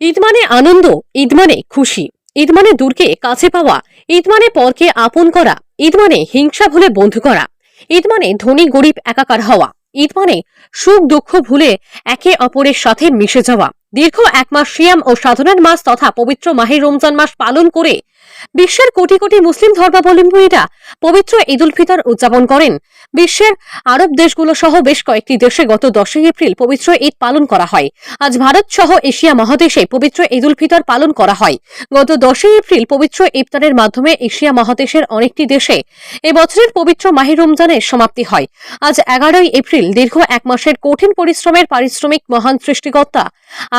ঈদ মানে আনন্দ, ঈদ মানে খুশি, ঈদ মানে দূরকে কাছে পাওয়া, ঈদ মানে পরকে আপন করা, ঈদ মানে হিংসা ভুলে বন্ধু করা, ঈদ মানে ধনী গরিব একাকার হওয়া, ঈদ মানে সুখ দুঃখ ভুলে একে অপরের সাথে মিশে যাওয়া। দীর্ঘ এক মাস শিয়াম ও সাধনার মাস তথা পবিত্র মাহে রমজান মাস পালন করে বিশ্বের কোটি কোটি মুসলিম ধর্মাবলম্বীরা পবিত্র ঈদ উল ফিতর উদযাপন করেন। বিশ্বের আরব দেশগুলো সহ বেশ কয়েকটি দেশে গত দশই এপ্রিল পবিত্র ঈদ পালন করা হয়। আজ ভারত সহ এশিয়া মহাদেশে পবিত্র ঈদ উল ফিতর পালন করা হয়। গত দশই এপ্রিল পবিত্র ইফতারের মাধ্যমে এশিয়া মহাদেশের অনেকটি দেশে এবছরের পবিত্র মাহির রমজানের সমাপ্তি হয়। আজ এগারোই এপ্রিল দীর্ঘ এক মাসের কঠিন পরিশ্রমের পারিশ্রমিক মহান সৃষ্টিকর্তা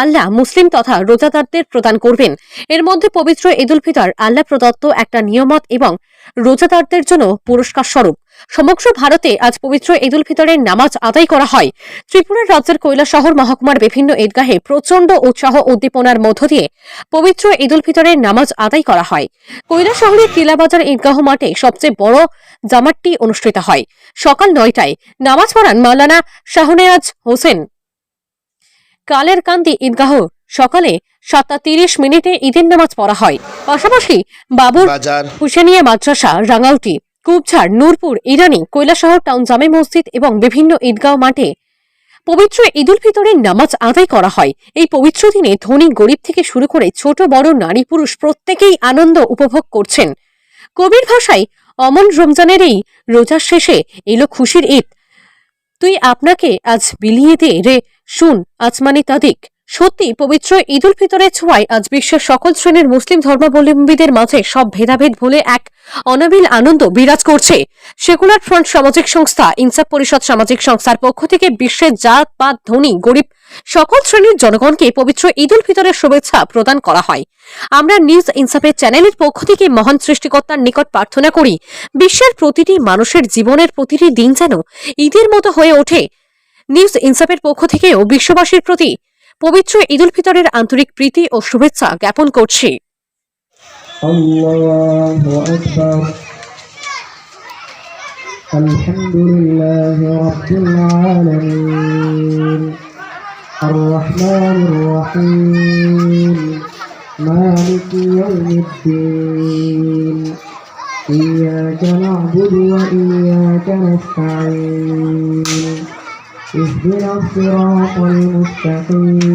আল্লাহ মুসলিম তথা রোজাদারদের প্রদান করবেন। এর মধ্যে পবিত্র ঈদ উল ফিতর আল্লাহ প্রদত্ত একটা নিয়মত এবং রোজাদারদের জন্য পুরস্কার স্বরূপ। সমগ্র ভারতে আজ পবিত্র ঈদ উল ফিতরের নামাজ আদায় করা হয়। ত্রিপুরার রাজ্যের কৈলাসহর মহকুমার বিভিন্ন ঈদগাহে প্রচণ্ড উৎসাহ উদ্দীপনার মধ্য দিয়ে পবিত্র ঈদ উল ফিতরের নামাজ আদায় করা হয়। কৈলাসহরের কিলাবাজার ঈদগাহ মাঠে সবচেয়ে বড় জামাতটি অনুষ্ঠিত হয়। সকাল নয়টায় নামাজ পড়ান মাওলানা শাহনেয়াজ হোসেন। কালের কান্দি ঈদগাহ সকালে সাতটা তিরিশ মিনিটে ঈদের নামাজ পড়া হয়। পাশাপাশি বাবুর বাজার। হুসেনিয়া মাদ্রাসা রাঙ্গাউটি কুবঝাড় নূরপুর ইরানি কৈলাসহর টাউন জামে মসজিদ এবং বিভিন্ন ঈদগাঁও মাঠে পবিত্র ঈদুল ফিতরের নামাজ আদায় করা হয়। এই পবিত্র দিনে ধনী গরিব থেকে শুরু করে ছোট বড় নারী পুরুষ প্রত্যেকেই আনন্দ উপভোগ করছেন। কবির ভাষায় অমন রমজানের এই রোজার শেষে এলো খুশির ঈদ। তুই আপনাকে আজ বিলিয়ে দে রে শুন আজমানি তাদিক। সত্যি, পবিত্র ঈদুল ফিতরের ছোঁয়ায় আজ বিশ্বের সকল শ্রেণির মুসলিম ধর্মাবলম্বীদের মাঝে সব ভেদাভেদ ভুলে এক অনাবিল আনন্দ বিরাজ করছে। সেকুলার ফ্রন্ট সামাজিক সংস্থা, ইনসাফ পরিষদ সামাজিক সংস্থার পক্ষ থেকে বিশ্বের জাত, পাত, ধনী, গরিব সকল শ্রেণির জনগণকে পবিত্র ঈদুল ফিতরের শুভেচ্ছা প্রদান করা হয়। আমরা নিউজ ইনসাফের চ্যানেলের পক্ষ থেকে মহান সৃষ্টিকর্তার নিকট প্রার্থনা করি, বিশ্বের প্রতিটি মানুষের জীবনের প্রতিটি দিন যেন ঈদের মতো হয়ে ওঠে। নিউজ ইনসাফের পক্ষ থেকেও বিশ্ববাসীর প্রতি পবিত্র ঈদুল ফিতরের আন্তরিক প্রীতি ও শুভেচ্ছা জ্ঞাপন করছি الله أكبر الحمد لله رب العالمين الرحمن الرحيم مالك يوم الدين إياك نعبد وإياك نستعين اهدنا الصراط المستقيم.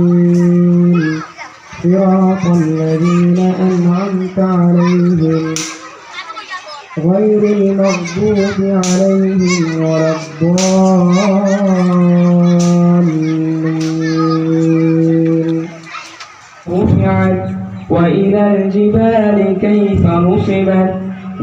صراط الذين أنعمت عليهم. غير المغضوب عليهم ولا الضالين. رفعت وإلى الجبال كيف نصبت؟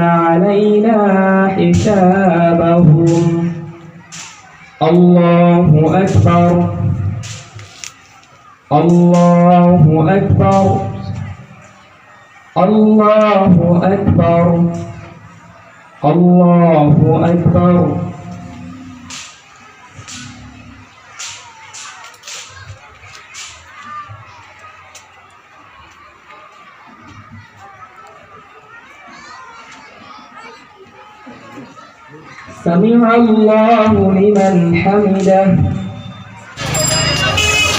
علينا حسابهم. الله أكبر. الله أكبر. الله أكبر. الله أكبر. سمع الله لمن حمده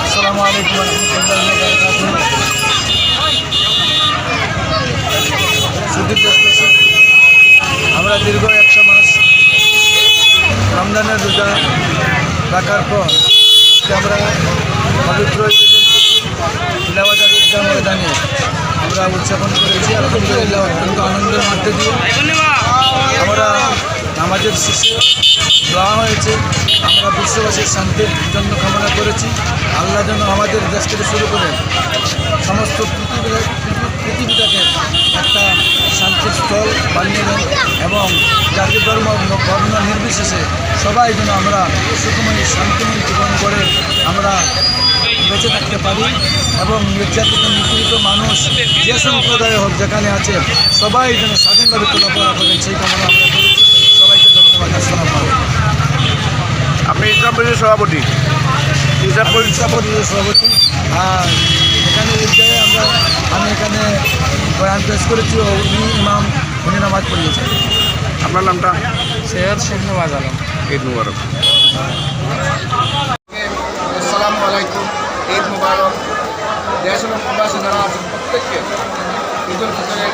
আসসালামু আলাইকুম রহমতুল্লাহ সুদীপ দাস আমরা দীর্ঘ একশো মাস রমজানের রোজা রাখার পর আজকে আমরা পবিত্র ইলাবাজার ঈদগাহ ময়দানে আমরা উদযাপন করেছি আলহামদুলিল্লাহ অত্যন্ত আনন্দের মধ্যে দিয়ে আমরা নামাজের শিশু দোয়া হয়েছে। আমরা বিশ্ববাসীর শান্তির জন্য কামনা করেছি। আল্লাহ যেন আমাদের দেশ থেকে শুরু করে সমস্ত পৃথিবীটাকে একটা শান্তির স্থল বানিয়ে দেন এবং জাতি, ধর্ম, বর্ণ নির্বিশেষে সবাই যেন আমরা সুখময়, শান্তিময় জীবন করে আমরা বেঁচে থাকতে পারি এবং নির্যাতিত, নিপীড়িত মানুষ যে সম্প্রদায় হোক যেখানে আছে, সবাই যেন স্বাধীনভাবে চলাফেরা করেন, সেই কামনা আমরা করি সবাইকে ধন্যবাদ আসসালামু আলাইকুম আপনি ইসলাম পরিষদের সভাপতি। ইসলাম পরিষদের সভাপতি। আর এখানে ঈদগাহে আমরা আমি এখানে বয়ান পেশ করেছি উনি ইমাম উনি নামাজ পড়িয়েছেন। আপনার নামটা? সৈয়দ শেখনবাজ আলম। ঈদ মুবারক। আসসালামু আলাইকুম। ঈদ মুবারক। দেশ এবং প্রবাসী যারা আছেন প্রত্যেককে ঈদ উল ফিতরের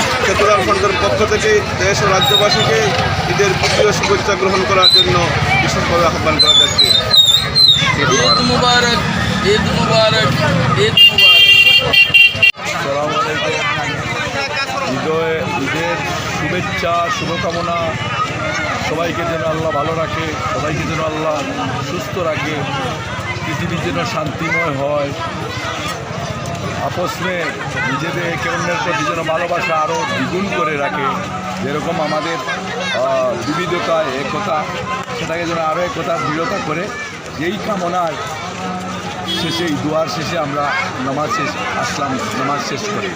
খেতুরার ফন্ডের পক্ষ থেকে দেশ ও রাজ্যবাসীকে ঈদের দ্বিতীয় শুভেচ্ছা গ্রহণ করার জন্য বিশেষভাবে আহ্বান করা যাচ্ছে। ঈদ মুবারক। ঈদ মুবারক ঈদ মুবারক। সালাম আলাইকুম ঈদে ঈদের শুভেচ্ছা শুভকামনা সবাইকে যেন আল্লাহ ভালো রাখে সবাইকে যেন আল্লাহ সুস্থ রাখে পৃথিবী যেন শান্তিময় হয়। আপস নিজেদের একে অন্যের প্রতি যেন ভালোবাসা আরও দ্বিগুণ করে রাখে, যেরকম আমাদের বিবিধতা, একতা, সেটাকে যেন আরও একতা দৃঢ়তা করে এই কামনার শেষে দুয়ার শেষে আমরা নামাজ শেষ, আসলাম, নামাজ শেষ করি।